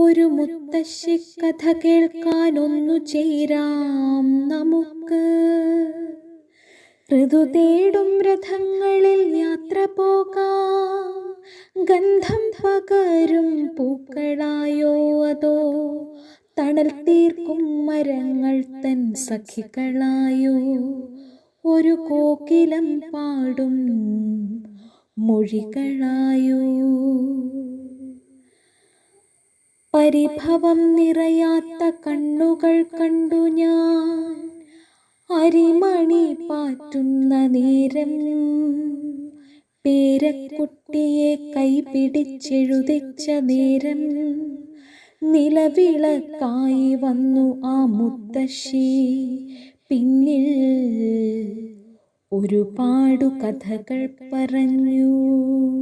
ഒരു മുത്തശ്ശി കഥ കേൾക്കാനൊന്നു ചേരാം നമുക്ക്. ഋതു തേടും രഥങ്ങളിൽ യാത്ര പോകാം. ഗന്ധം പകരും പൂക്കളായോ അതോ തണൽ തീർക്കും മരങ്ങൾ തൻ സഖികളായോ? ഒരു കോകിലം പാടും മൊഴികളായോ? പരിഭവം നിറയാത്ത കണ്ണുകൾ കണ്ടു ഞാൻ. അരിമണി പാറ്റുന്ന നേരം പേരക്കുട്ടിയെ കൈപിടിച്ചെഴുതിച്ച നേരം നിലവിളക്കായി വന്നു ആ മുത്തശ്ശി. പിന്നിൽ ഒരുപാടു കഥകൾ പറഞ്ഞു.